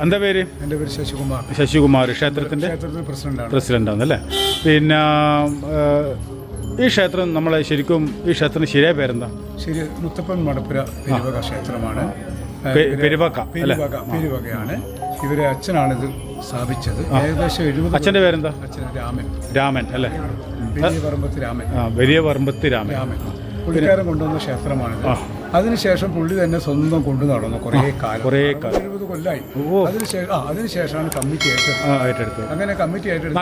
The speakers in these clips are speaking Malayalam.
എന്താ പേര്? എന്റെ പേര് ശശികുമാർ. ശശികുമാർ ക്ഷേത്രത്തിന്റെ ക്ഷേത്രത്തിൽ പ്രസിഡന്റാണ്. പ്രസിഡന്റാണ് അല്ലേ പിന്നെ ഈ ക്ഷേത്രം നമ്മളെ ശരിക്കും ഈ ക്ഷേത്രത്തിന് ശരിയായ പേരെന്താ? ശരി മുത്തപ്പൻ മടപ്പുര പെരുവക ക്ഷേത്രമാണ്. പെരുവക പെരുവകയാണ്. ഇവരെ അച്ഛനാണിത് സ്ഥാപിച്ചത്. ഏകദേശം എഴുപത് അച്ഛന്റെ പേരെന്താ? അച്ഛൻ രാമൻ. രാമൻ അല്ലേ? വലിയ പറമ്പത്ത് രാമൻ. വലിയ പറമ്പത്ത് രാമൻ. രാമൻ. പുള്ളിക്കാരൻ കൊണ്ടുവന്ന ക്ഷേത്രമാണിത്. ആ. അതിനുശേഷം പുള്ളി തന്നെ സ്വന്തം കൊണ്ടു നടന്നു കുറേ കാലം. കുറേ കാലം. കൊല്ലായി. ഓ. അതിനുശേഷം ആ അതിനുശേഷമാണ് കമ്മിറ്റി ഏറ്റെടുത്തത്. അങ്ങനെ കമ്മിറ്റി ഏറ്റെടുത്ത്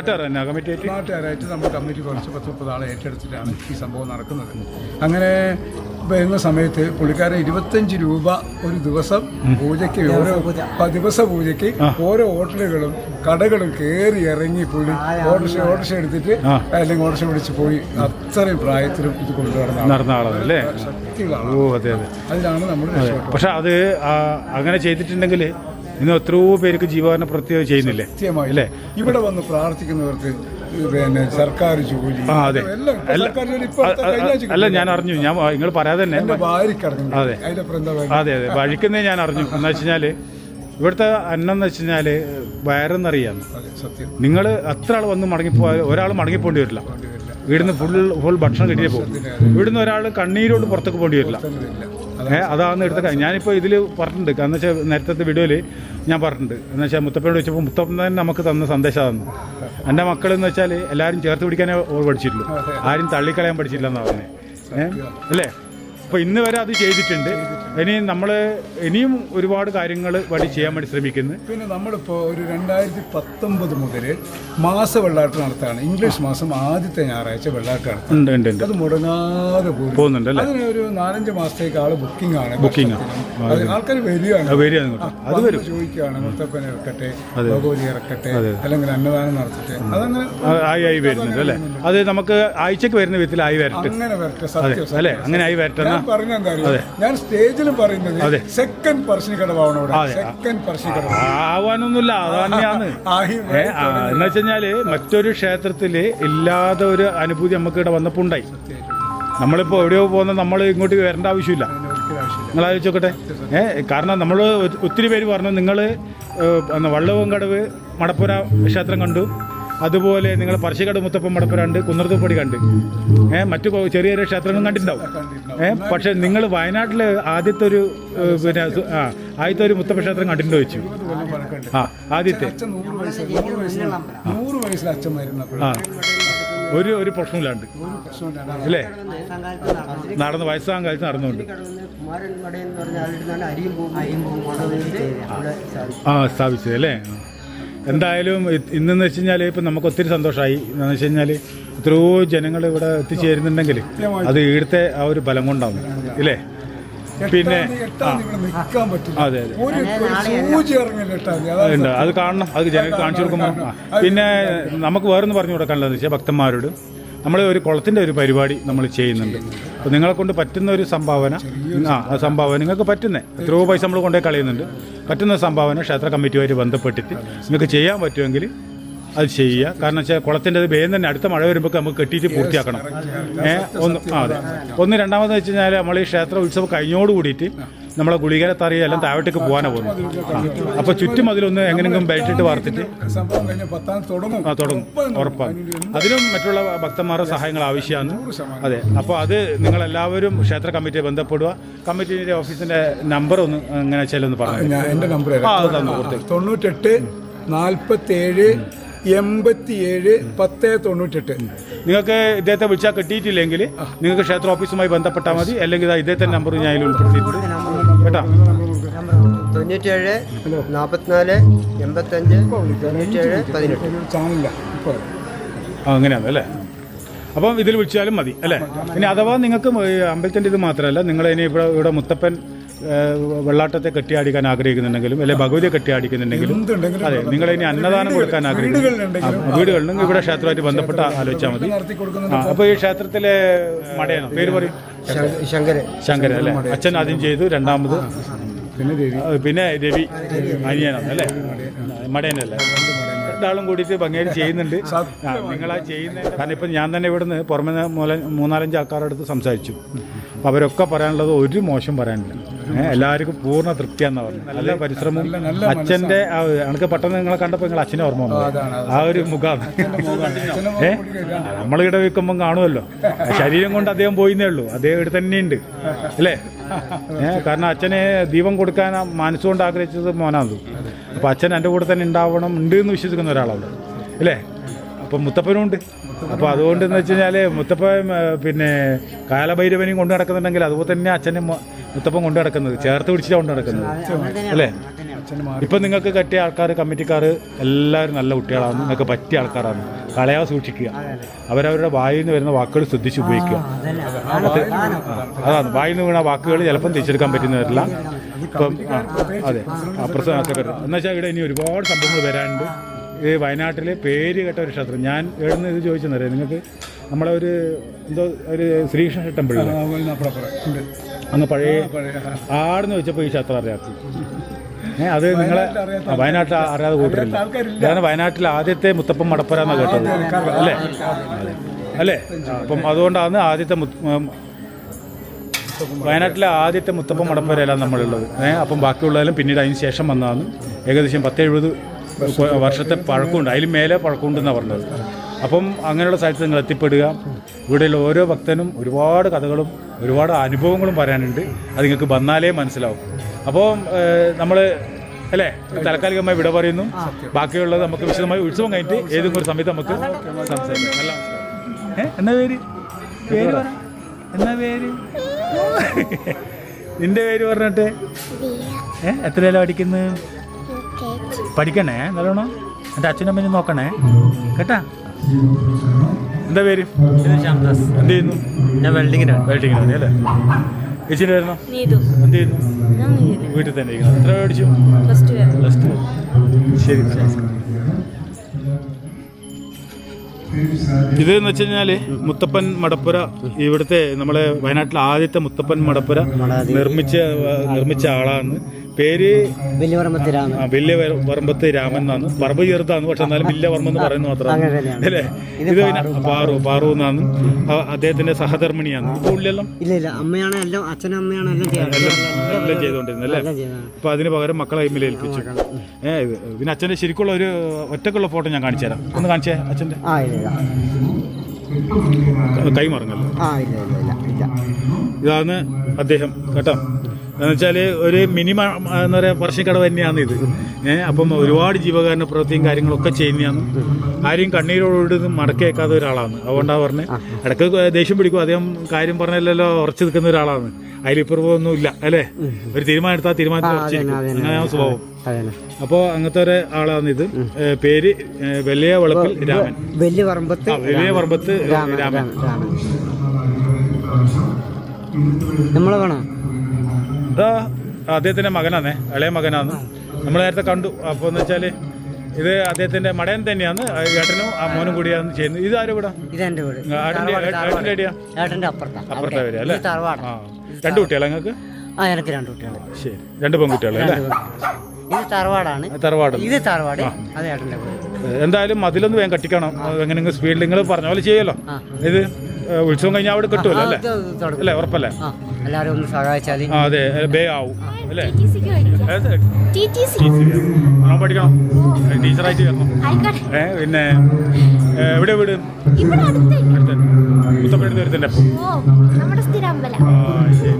കമ്മിറ്റി നാട്ടുകാരായിട്ട് നമ്മൾ കമ്മിറ്റി കുറച്ച് പത്ത് മുപ്പത് ആളെ ഏറ്റെടുത്തിട്ടാണ് ഈ സംഭവം നടക്കുന്നത്. അങ്ങനെ വരുന്ന സമയത്ത് പുള്ളിക്കാരൻ ഇരുപത്തഞ്ച് രൂപ ഒരു ദിവസം പൂജയ്ക്ക് ഓരോ ദിവസ പൂജയ്ക്ക് ഓരോ ഹോട്ടലുകളും കടകളും കയറി ഇറങ്ങി പുള്ളി ഓട്ടർഷ ഓട്ടർഷ എടുത്തിട്ട് അല്ലെങ്കിൽ ഓട്ടർഷ പിടിച്ച് പോയി. അത്രയും പ്രായത്തിലും ഇത് കൊണ്ടുവരുന്ന നടന്ന ആളാണ് അല്ലേ? ശക്തികളാണ് ഓ അതെ അതെ. അതിലാണ് നമ്മൾ പക്ഷെ അത് അങ്ങനെ ചെയ്തിട്ടുണ്ടെങ്കിൽ ഇന്ന് എത്രയോ പേർക്ക് ജീവകാരണ പ്രത്യേകം ചെയ്യുന്നില്ലേ? അല്ലേ? ഇവിടെ വന്ന് പ്രാർത്ഥിക്കുന്നവർക്ക് പിന്നെ സർക്കാർ ജോലി. ആ അതെ. എല്ലാം ഇപ്പൊ അല്ല സർക്കാർ ജോലി ഇപ്പൊ അടുത്ത കഴിഞ്ഞ ആഴ്ച അല്ല ഞാൻ അറിഞ്ഞു ഞാൻ നിങ്ങൾ പറയാതെ തന്നെ എന്റെ ഭാര്യ കിടക്കുന്നു അതെ. അതിന്റെ? അതെ അതെ. വഴിക്കുന്നേ ഞാൻ അറിഞ്ഞു എന്ന് വെച്ച് കഴിഞ്ഞാൽ ഇവിടുത്തെ അന്നം എന്ന് വെച്ച് കഴിഞ്ഞാൽ വയറെന്നറിയാന്ന് അതെ സത്യം. നിങ്ങൾ അത്ര ആൾ വന്ന് മടങ്ങിപ്പോ ഒരാൾ മടങ്ങിപ്പോണ്ടി വരില്ല. ഇവിടുന്ന് ഫുൾ ഫുൾ ഭക്ഷണം കിട്ടിയേ പോകും. ഇവിടുന്ന് ഒരാൾ കണ്ണീരോട് പുറത്തേക്ക് പോകേണ്ടി വരില്ല. അതാണ് എടുത്ത കാര്യം ഞാനിപ്പോൾ ഇതിൽ പറഞ്ഞിട്ടുണ്ട്. കാരണം വെച്ചാൽ നേരത്തെ വീഡിയോയിൽ ഞാൻ പറഞ്ഞിട്ടുണ്ട്. എന്ന് വെച്ചാൽ മുത്തപ്പനോട് വെച്ചപ്പോൾ മുത്തപ്പൻ തന്നെ നമുക്ക് തന്ന സന്ദേശം തന്നു എന്റെ മക്കളെന്ന് വെച്ചാൽ എല്ലാവരും ചേർത്ത് പിടിക്കാനേ ഓർ പഠിച്ചിട്ടുള്ളൂ. ആരും തള്ളിക്കളയാൻ പഠിച്ചില്ല എന്നാണ് പറഞ്ഞത് ഏഹ് അല്ലേ? അപ്പോൾ ഇന്ന് വരെ അത് ചെയ്തിട്ടുണ്ട്. ഇനി നമ്മൾ ഇനിയും ഒരുപാട് കാര്യങ്ങൾ വഴി ചെയ്യാൻ വേണ്ടി ശ്രമിക്കുന്നു. പിന്നെ നമ്മളിപ്പോൾ ഒരു രണ്ടായിരത്തി പത്തൊമ്പത് മുതൽ മാസ വെള്ളാട്ട് നടത്താണ്. ഇംഗ്ലീഷ് മാസം ആദ്യത്തെ ഞായറാഴ്ച വെള്ളാട്ട് നടത്തും ഉണ്ട് ഉണ്ട് ഉണ്ട്. അത് മുടങ്ങാതെ പോകും പോകുന്നുണ്ട് അതിന് ഒരു നാലഞ്ച് മാസത്തേക്ക് ആൾ ബുക്കിംഗ് ആണ് ബുക്കിംഗ്. ആൾക്കാർ വരികയാണ്. വരികയാണ് അത് വരും. ചോദിക്കുകയാണ് മുത്തപ്പൻ ഇറക്കട്ടെ ഭഗവതി ഇറക്കട്ടെ അല്ലെങ്കിൽ അന്നദാനം നടത്തട്ടെ. അതങ്ങനെ ആയി ആയി വരുന്നുണ്ട് അല്ലേ? അത് നമുക്ക് ആഴ്ചക്ക് വരുന്ന വിധത്തിൽ ആയി വരട്ടെ. അങ്ങനെ വരട്ടെ അല്ലേ? അങ്ങനെ ആയി വരട്ടെ പറഞ്ഞ എന്താ ഞാൻ സ്റ്റേജിലും പറയുന്നത് സെക്കൻഡ് പറശ്ശിനി കടവാണ് സെക്കൻഡ് പറശ്ശിനി കടവ് ആവാനൊന്നുമില്ല അത് തന്നെയാണ്. ആയി ഏ, ആ, എന്ന് വെച്ചാൽ മറ്റൊരു ക്ഷേത്രത്തിൽ ഇല്ലാതെ ഒരു അനുഭൂതി നമുക്ക് ഇവിടെ വന്നപ്പോ ഉണ്ടായി. നമ്മളിപ്പോ എവിടെയോ പോകുന്ന നമ്മൾ ഇങ്ങോട്ട് വരേണ്ട ആവശ്യമില്ല. ആവശ്യമില്ല നിങ്ങൾ ആലോചിച്ചോക്കട്ടെ. ഏ കാരണം നമ്മൾ ഒത്തിരി പേര് പറഞ്ഞു നിങ്ങൾ വള്ളവും കടവ് മടപ്പുര ക്ഷേത്രം കണ്ടു. അതുപോലെ നിങ്ങൾ പറശ്ശിക്കട മുത്തപ്പൻ മടപ്പ് കണ്ട് കുന്നർത്തുപ്പടി കണ്ട് ഏഹ് മറ്റു ചെറിയ ചെറിയ ക്ഷേത്രങ്ങളും കണ്ടിട്ടുണ്ടാവും. ഏഹ് പക്ഷെ നിങ്ങൾ വയനാട്ടിൽ ആദ്യത്തെ ഒരു പിന്നെ ആ ആദ്യത്തെ ഒരു മുത്തപ്പ ക്ഷേത്രം കണ്ടിട്ടുണ്ടോ വെച്ചു ആ ആദ്യത്തെ. ആ ഒരു ഒരു പ്രശ്നമില്ലാണ്ട് അല്ലേ നടന്നു നടന്ന് വയസ്സാം കാലത്ത് നടന്നുകൊണ്ട്. ആ സ്ഥാപിച്ചത് അല്ലേ. എന്തായാലും ഇന്നെന്ന് വെച്ച് കഴിഞ്ഞാൽ ഇപ്പം നമുക്ക് ഒത്തിരി സന്തോഷമായി എന്ന് വെച്ച് കഴിഞ്ഞാൽ എത്രയോ ജനങ്ങൾ ഇവിടെ എത്തിച്ചേരുന്നുണ്ടെങ്കിൽ അത് ഇവിടുത്തെ ആ ഒരു ബലം കൊണ്ടാവും. ഇല്ലേ? പിന്നെ അതെ അതെ. ഉണ്ട്. അത് കാണണം. അത് ജനങ്ങൾ കാണിച്ചു കൊടുക്കുമ്പോൾ പിന്നെ നമുക്ക് വേറൊന്ന് പറഞ്ഞു കൊടുക്കാനുള്ളതെന്ന് വെച്ചാൽ ഭക്തന്മാരോട് നമ്മൾ ഒരു കുളത്തിന്റെ ഒരു പരിപാടി നമ്മൾ ചെയ്യുന്നുണ്ട്. അപ്പോൾ നിങ്ങളെ കൊണ്ട് പറ്റുന്ന ഒരു സംഭാവന ആ സംഭാവന നിങ്ങൾക്ക് പറ്റുന്നേ. എത്രയോ പൈസ നമ്മൾ കൊണ്ടേ കളയുന്നുണ്ട്. പറ്റുന്ന സംഭാവന ക്ഷേത്ര കമ്മിറ്റിയുമായിട്ട് ബന്ധപ്പെട്ടിട്ട് നിങ്ങൾക്ക് ചെയ്യാൻ പറ്റുമെങ്കിൽ അത് ചെയ്യുക. കാരണം വെച്ചാൽ കുളത്തിന്റെ അത് വേഗം തന്നെ അടുത്ത മഴ വരുമ്പോൾ നമുക്ക് കെട്ടിയിട്ട് പൂർത്തിയാക്കണം. ഏ ഒന്ന് ആ അതെ. ഒന്ന് രണ്ടാമതെന്ന് വെച്ച് കഴിഞ്ഞാൽ നമ്മൾ ഈ ക്ഷേത്ര ഉത്സവം കഴിഞ്ഞോട് കൂടിയിട്ട് നമ്മളെ ഗുളികര തറിയ എല്ലാം താഴോട്ടേക്ക് പോകാനാണ് പോകുന്നത്. അപ്പോൾ ചുറ്റും അതിലൊന്ന് എങ്ങനെയെങ്കിലും ബെൽറ്റിട്ട് വാർത്തിട്ട് ആ തുടങ്ങും. ഉറപ്പാണ്. അതിനും മറ്റുള്ള ഭക്തന്മാരുടെ സഹായങ്ങൾ ആവശ്യമാണ്. അതെ. അപ്പോൾ അത് നിങ്ങളെല്ലാവരും ക്ഷേത്ര കമ്മിറ്റിയെ ബന്ധപ്പെടുക. കമ്മിറ്റിയുടെ ഓഫീസിന്റെ നമ്പർ ഒന്ന് എങ്ങനെ ചെല്ലൊന്ന് ഒന്ന് പറഞ്ഞു ഞാൻ എന്റെ നമ്പർ ആ അത് തന്നു കൊടുത്തു തൊണ്ണൂറ്റെട്ട് നാൽപ്പത്തേഴ് എൺപത്തിയേഴ് പത്ത് തൊണ്ണൂറ്റെട്ട്. നിങ്ങൾക്ക് ഇദ്ദേഹത്തെ വിളിച്ചാൽ കിട്ടിയിട്ടില്ലെങ്കിൽ നിങ്ങൾക്ക് ക്ഷേത്ര ഓഫീസുമായി ബന്ധപ്പെട്ടാൽ മതി. അല്ലെങ്കിൽ ഇദ്ദേഹത്തെ നമ്പർ ഞാൻ അതിൽ ഉൾപ്പെടുത്തിയിട്ടുണ്ട്. കേട്ടോ. തൊണ്ണൂറ്റേഴ് നാൽപ്പത്തിനാല് എൺപത്തഞ്ച് തൊണ്ണൂറ്റേഴ് പതിനെട്ട്. ആ അങ്ങനെയാണ് അല്ലേ? അപ്പം ഇതിൽ വിളിച്ചാലും മതി അല്ലേ? ഇനി അഥവാ നിങ്ങൾക്ക് അമ്പലത്തിന്റെ ഇത് മാത്രമല്ല നിങ്ങൾ ഇനി ഇവിടെ ഇവിടെ മുത്തപ്പൻ വെള്ളാട്ടത്തെ കെട്ടിയാടിക്കാൻ ആഗ്രഹിക്കുന്നുണ്ടെങ്കിലും അല്ലെ ഭഗവതിയെ കെട്ടിയാടിക്കുന്നുണ്ടെങ്കിലും അതെ നിങ്ങൾ ഇനി അന്നദാനം കൊടുക്കാൻ ആഗ്രഹിക്കുന്നു. വീടുകളിലും ഇവിടെ ക്ഷേത്രമായിട്ട് ബന്ധപ്പെട്ട് ആലോചിച്ചാൽ മതി. അപ്പോൾ ഈ ക്ഷേത്രത്തിലെ മടയാണോ? പേര് പറയും. ശങ്കരൻ. ശങ്കരൻ. അല്ലേ? അച്ഛൻ ആദ്യം ചെയ്തു രണ്ടാമത് പിന്നെ രവി. പിന്നെ രവി അനിയനാണ് അല്ലേ? മടയനല്ലേ? രണ്ടാളും കൂടിയിട്ട് ഭംഗിയായിട്ട് ചെയ്യുന്നുണ്ട്. ആ, നിങ്ങളാ ചെയ്യുന്ന കാരണം ഇപ്പം ഞാൻ തന്നെ ഇവിടുന്ന് പുറമെ മൂല- മൂന്നാലഞ്ച് ആൾക്കാരുടെ അടുത്ത് സംസാരിച്ചു. അപ്പോൾ അവരൊക്കെ പറയാനുള്ളത് ഒരു മോശം പറയാനില്ല. എല്ലാവർക്കും പൂർണ തൃപ്തിയാന്ന് പറഞ്ഞു നല്ല പരിശ്രമം അച്ഛന്റെ ആ എനിക്ക് പെട്ടെന്ന് നിങ്ങളെ കണ്ടപ്പോൾ നിങ്ങൾ അച്ഛനെ ഓർമ്മ വന്നു. ആ ഒരു മുഖം ഏ നമ്മളിവിടെ വെക്കുമ്പം കാണുമല്ലോ. ശരീരം കൊണ്ട് അദ്ദേഹം പോയിന്നേ ഉള്ളൂ. അദ്ദേഹം ഇവിടെ തന്നെയുണ്ട്. അല്ലേ? കാരണം അച്ഛനെ ദീപം കൊടുക്കാൻ മനസ്സുകൊണ്ട് ആഗ്രഹിച്ചത് മോനാണ് അപ്പം അച്ഛൻ എന്റെ കൂടെ തന്നെ ഉണ്ടാവണം ഉണ്ട് എന്ന് വിശ്വസിക്കുന്ന ഒരാളാണ് അല്ലേ അപ്പം മുത്തപ്പനും ഉണ്ട്. അപ്പോൾ അതുകൊണ്ട് എന്ന് വെച്ച് കഴിഞ്ഞാൽ മുത്തപ്പൻ പിന്നെ കാലഭൈരവനെയും കൊണ്ടു നടക്കുന്നുണ്ടെങ്കിൽ അതുപോലെ തന്നെ അച്ഛനെ മുത്തപ്പൻ കൊണ്ട് നടക്കുന്നത് ചേർത്ത് പിടിച്ചിട്ടാണ് കൊണ്ടു നടക്കുന്നത്. അല്ലേ? ഇപ്പം നിങ്ങൾക്ക് കറ്റിയ ആൾക്കാർ കമ്മിറ്റിക്കാർ എല്ലാവരും നല്ല കുട്ടികളാണ് നിങ്ങൾക്ക് പറ്റിയ ആൾക്കാരാണ് കളയാതെ സൂക്ഷിക്കുക അവരവരുടെ വായിൽ നിന്ന് വരുന്ന വാക്കുകൾ ശ്രദ്ധിച്ച് ഉപയോഗിക്കുക അതാണ് വായിൽ നിന്ന് വീണ വാക്കുകൾ ചിലപ്പം തിരിച്ചെടുക്കാൻ പറ്റുന്ന വരില്ല ഇപ്പം അതെ അപ്പുറത്ത് എന്നുവെച്ചാൽ ഇവിടെ ഇനി ഒരുപാട് സംഭവങ്ങൾ വരാനുണ്ട് ഈ വയനാട്ടിലെ പേര് കേട്ട ഒരു ക്ഷേത്രം ഞാൻ എഴുന്ന ഇത് ചോദിച്ചെന്നറിയാം നിങ്ങൾക്ക് നമ്മളെ ഒരു എന്തോ ഒരു ശ്രീകൃഷ്ണ ടെമ്പിൾ പിള്ളേ അന്ന് പഴയ ആടെന്ന് വെച്ചപ്പോൾ ഈ ക്ഷേത്രം അറിയാത്ത അത് നിങ്ങളെ വയനാട്ടിൽ അറിയാതെ കൂട്ടില്ല ഞാൻ വയനാട്ടിൽ ആദ്യത്തെ മുത്തപ്പൻ മടപ്പുര എന്നാണ് കേട്ടത്. അല്ലേ? അല്ലേ? അപ്പം അതുകൊണ്ടാണ് ആദ്യത്തെ വയനാട്ടിലെ ആദ്യത്തെ മുത്തപ്പൻ മടപ്പരയിലാണ് നമ്മളുള്ളത്. ഏഹ് അപ്പം ബാക്കിയുള്ളതെല്ലാം പിന്നീട് അതിന് ശേഷം വന്നതാണ്. ഏകദേശം പത്തെഴുപത് വർഷത്തെ പഴക്കമുണ്ട്. അതിലും മേലെ പഴക്കമുണ്ടെന്നാണ് പറഞ്ഞത്. അപ്പം അങ്ങനെയുള്ള സ്ഥലത്ത് നിങ്ങൾ എത്തിപ്പെടുക. ഇവിടെയുള്ള ഓരോ ഭക്തനും ഒരുപാട് കഥകളും ഒരുപാട് അനുഭവങ്ങളും പറയാനുണ്ട്. അത് നിങ്ങൾക്ക് വന്നാലേ മനസ്സിലാവും. അപ്പോൾ നമ്മൾ അല്ലേ? താൽക്കാലികമായി വിട പറയുന്നു. ബാക്കിയുള്ളത് നമുക്ക് വിശദമായി ഉത്സവം കഴിഞ്ഞിട്ട് ഏതെങ്കിലും ഒരു സമയത്ത് നമുക്ക് സംസാരിക്കാം. ഏ എന്നാ പേര്? പേര് എന്നാ പേര്? നിന്റെ പേര് പറഞ്ഞിട്ട്? ഏ എത്രയല്ല പഠിക്കുന്നത്? പഠിക്കണേ? നല്ലോണം? എന്റെ അച്ഛനും അമ്മയും നോക്കണേ? കേട്ടാ? എന്താ പേര്? ശ്യാംദാസ് എന്ത് ചെയ്യുന്നു? ഞാൻ വെൽഡിങ്ങിനാണ് വെൽഡിങ്ങിനാണ് അല്ലേ? ചേച്ചിന്റെ എന്ത് ചെയ്യുന്നു? വീട്ടിൽ തന്നെ ഇരിക്കുന്നു. എത്ര പഠിച്ചു? പ്ലസ് ടു ശരി ഇത് എന്ന് വെച്ച് കഴിഞ്ഞാൽ മുത്തപ്പൻ മടപ്പുര ഇവിടുത്തെ നമ്മളെ വയനാട്ടിലെ ആദ്യത്തെ മുത്തപ്പൻ മടപ്പുര നിർമ്മിച്ച നിർമ്മിച്ച ആളാണ്. പേര് വലിയ പറമ്പത്ത് രാമൻ വലിയ എന്നാണ്. പറമ്പ് ചെറുതാണ് പക്ഷെ എന്നാലും വലിയ വർമ്മ എന്ന് പറയുന്നത് മാത്രമാണ്. അല്ലേ? ഇത് പിന്നെ പാറു പാറു എന്നാണ്. അദ്ദേഹത്തിന്റെ സഹധർമ്മിണിയാണ്. ഇപ്പോൾ ഉള്ളിലെല്ലാം ഇല്ല ഇല്ല. അമ്മയാണ് എല്ലാം അച്ഛനും അമ്മയാണ് എല്ലാം എല്ലാം ചെയ്തുകൊണ്ടിരുന്നത് അല്ലേ? അപ്പൊ അതിന് പകരം മക്കളെ ഇമ്മിൽ ഏൽപ്പിച്ചു ഏ ഇത് പിന്നെ അച്ഛന്റെ ശരിക്കുള്ള ഒരു ഒറ്റക്കുള്ള ഫോട്ടോ ഞാൻ കാണിച്ചു തരാം. ഒന്ന് കാണിച്ചേ അച്ഛന്റെ? ആ ഇല്ല ഇല്ല. കൈ മറങ്ങല്ലോ ആ ഇല്ല ഇല്ല ഇല്ല ഇല്ല. ഇതാണ് അദ്ദേഹം കേട്ടോ? എന്ന് വെച്ചാൽ ഒരു മിനിമം എന്താ പറയുക പറശ്ശിക്കടവ് തന്നെയാണ് ഇത്. ഏഹ് അപ്പം ഒരുപാട് ജീവകാരുണ്യ പ്രവൃത്തിയും കാര്യങ്ങളൊക്കെ ചെയ്യുന്നതാണ്. ആരെയും കണ്ണീരോട് മടക്കേക്കാത്ത ഒരാളാണ്. അതുകൊണ്ടാണ് പറഞ്ഞത് ഇടയ്ക്ക് ദേഷ്യം പിടിക്കും. അദ്ദേഹം കാര്യം പറഞ്ഞല്ലോ ഉറച്ചു നിൽക്കുന്ന ഒരാളാണ്. അതിലിപ്പുറമൊന്നും ഇല്ല അല്ലേ? ഒരു തീരുമാനം എടുത്താൽ തീരുമാനത്തിൽ ഉറച്ചിരിക്കും. അങ്ങനെയാണ് സ്വഭാവം. അപ്പോൾ അങ്ങനത്തെ ഒരു ആളാണ് ഇത്. പേര് വലിയ വളപ്പിൽ രാമൻ. വലിയ പറമ്പത്ത് വലിയ പറമ്പത്ത് രാമൻ. നമ്മളെ വേണോ? ഇതാ അദ്ദേഹത്തിന്റെ മകനാണേ ഇളയ മകനാണ്. നമ്മൾ നേരത്തെ കണ്ടു. അപ്പോൾ എന്ന് വെച്ചാൽ ഇത് അദ്ദേഹത്തിന്റെ മടയൻ തന്നെയാണ്. ഏട്ടനും ആ മോനും കൂടിയാണ് ചെയ്യുന്നത്. ഇത് ആരും ഇവിടെ ഇതെന്റെ വീട്. ഏട്ടന്റെ എവിടെയാ ഏട്ടന്റെ അപ്പുറത്താ. അപ്പുറത്തെ വരെ അല്ലേ? ആ. രണ്ട് കുട്ടികളെ നിങ്ങൾക്ക്? ആ എനിക്ക് രണ്ട് കുട്ടികളാണ് ശരി. രണ്ട് പെൺകുട്ടികളെ അല്ലേ? ഇത് തറവാടാണ്. തറവാട്. ഇത് തറവാട്. അത് ഏട്ടന്റെ വീട്. എന്തായാലും അതിലൊന്ന് വേഗം കട്ടിക്കണം. എങ്ങനെ സ്പീഡിൽ നിങ്ങൾ പറഞ്ഞ പോലെ ചെയ്യല്ലോ. ഇത് ഉത്സവം കഴിഞ്ഞാൽ അവിടെ കിട്ടുമല്ലോ അല്ലേ? അല്ലേ ഉറപ്പല്ലേ? എല്ലാവരും ഒന്ന് സഹായിച്ചാൽ അതെ ബേ ആവും അല്ലേ? പഠിക്കണം? ടീച്ചറായിട്ട് കയറണം ഏ പിന്നെ എവിടെ വീട്? മുത്തപ്പേട് ദൂരത്തിന്റെ അപ്പം. നമ്മുടെ സ്ഥിര അമ്പലം ആ ശരി.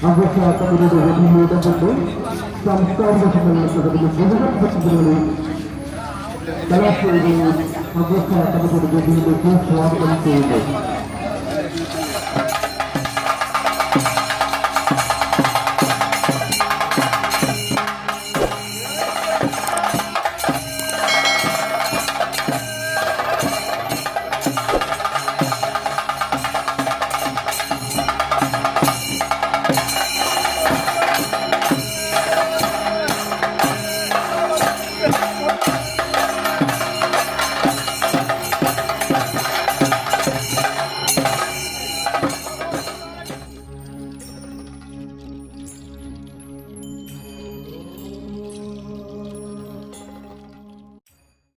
আমরা সারা তাদের অভিনয়টা করব সংস্থার তারা আমরা সারা তাদের অভিনয় সমাধান করব।